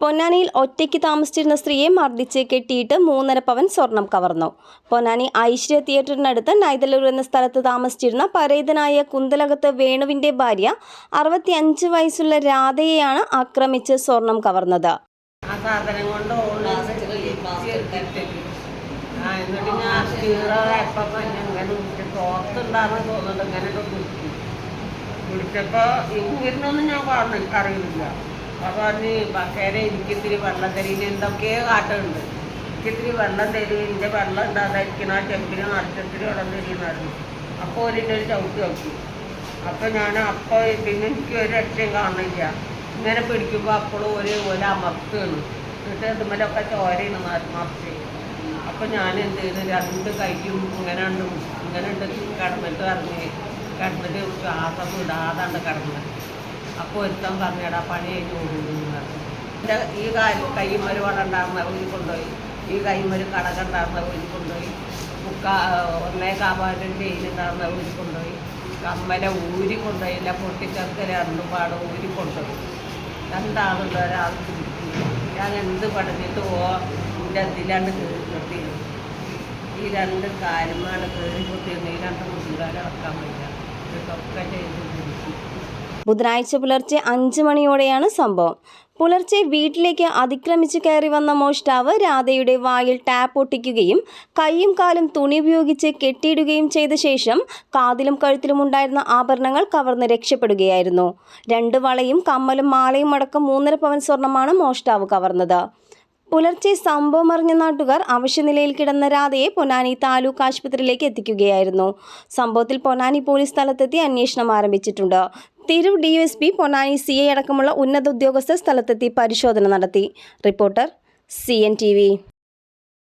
പൊന്നാനിയിൽ ഒറ്റയ്ക്ക് താമസിച്ചിരുന്ന സ്ത്രീയെ മർദ്ദിച്ച് കെട്ടിയിട്ട് മൂന്നര പവൻ സ്വർണം കവർന്നു. പൊന്നാനി ഐശ്വര്യ തിയേറ്ററിനടുത്ത് നൈതലൂർ എന്ന സ്ഥലത്ത് താമസിച്ചിരുന്ന പരേതനായ കുന്തലകത്ത് വേണുവിന്റെ ഭാര്യ അറുപത്തിയഞ്ച് വയസ്സുള്ള രാധയെയാണ് ആക്രമിച്ച് സ്വർണം കവർന്നത്. ഇങ്ങനെ ഇങ്ങനൊന്നും ഞാൻ പറഞ്ഞു അറിയില്ല. അപ്പോൾ പറഞ്ഞ് ബക്കേരെ എനിക്കിത്തിരി വെള്ളം തരീന് എന്തൊക്കെയോ കാട്ടുണ്ട് എനിക്കിത്തിരി വെള്ളം തരും. എന്റെ വെള്ളം ഉണ്ടാകാതിരിക്കണം ആ ചെമ്പിന് നഷ്ടത്തിന് വെള്ളം തരുന്നായിരുന്നു അപ്പോൾ ഒരിന്റെ ഒരു ചവിട്ട് നോക്കി. അപ്പോൾ ഞാൻ അപ്പോൾ പിന്നെ എനിക്ക് ഒരു രക്ഷയും കാണുന്നില്ല. ഇങ്ങനെ പിടിക്കുമ്പോൾ അപ്പോഴും ഒരു ഒരു അമർത്തുകയാണ് എന്നിട്ട് അതുമല്ലൊക്കെ ചോരയാണ് മറിച്ച്. അപ്പോൾ ഞാൻ എന്ത് ചെയ്തു? രണ്ട് കൈയും ഇങ്ങനെ ഉണ്ട് ഇങ്ങനെ ഉണ്ട് കിടന്നിട്ട് ഇറങ്ങി കിടന്നിട്ട് ശ്വാസം വിടാതാണ്ട് കിടന്നത് അപ്പോൾ ഒരുത്തൻ പറഞ്ഞടാ പണി കഴിഞ്ഞ് പറഞ്ഞു. എന്റെ ഈ കൈമൊരു വട ഉണ്ടായിരുന്ന ഊരി കൊണ്ടുപോയി. ഈ കൈമൊരു കടക ഉണ്ടായിരുന്ന ഊരി കൊണ്ടുപോയി. മുക്കാ ഒന്നേ കാപാലും ചെയിനുണ്ടായിരുന്ന ഊരി കൊണ്ടുപോയി. കമ്മല ഊരി കൊണ്ടുപോയി. ഇല്ല പൊട്ടിച്ചെറുക്കൽ രണ്ടും പാട് ഊരി കൊണ്ടുപോയി. രണ്ടാളുണ്ട് ഒരാൾ ഞാൻ എന്ത് പഠിച്ചിട്ട് ഓ എന്റെ കയറി നിർത്തി ഈ രണ്ട് കാലുമാണ് കയറി കുത്തിയിരുന്നു ഈ രണ്ട് മുട്ടുകാരെ ഇറക്കാൻ പറ്റില്ല ഇതൊക്കെ ചെയ്ത് ബുധനാഴ്ച പുലർച്ചെ അഞ്ച് മണിയോടെയാണ് സംഭവം. പുലർച്ചെ വീട്ടിലേക്ക് അതിക്രമിച്ച് കയറി വന്ന മോഷ്ടാവ് രാധയുടെ വായിൽ ടാപ്പ് ഒട്ടിക്കുകയും കൈയും കാലും തുണി ഉപയോഗിച്ച് കെട്ടിയിടുകയും ചെയ്ത ശേഷം കാതിലും കഴുത്തിലും ഉണ്ടായിരുന്ന ആഭരണങ്ങൾ കവർന്ന് രക്ഷപ്പെടുകയായിരുന്നു. രണ്ട് വളയും കമ്മലും മാലയും അടക്കം മൂന്നര പവൻ സ്വർണമാണ് മോഷ്ടാവ് കവർന്നത്. പുലർച്ചെ സംഭവം അറിഞ്ഞ നാട്ടുകാർ അവശ്യനിലയിൽ കിടന്ന രാധയെ പൊന്നാനി താലൂക്ക് ആശുപത്രിയിലേക്ക് എത്തിക്കുകയായിരുന്നു. സംഭവത്തിൽ പൊന്നാനി പോലീസ് സ്ഥലത്തെത്തി അന്വേഷണം ആരംഭിച്ചിട്ടുണ്ട്. Tirur D S P Ponnani C I അടക്കമുള്ള ഉന്നത ഉദ്യോഗസ്ഥർ സ്ഥലത്തെത്തി പരിശോധന നടത്തി. Reporter C N T V.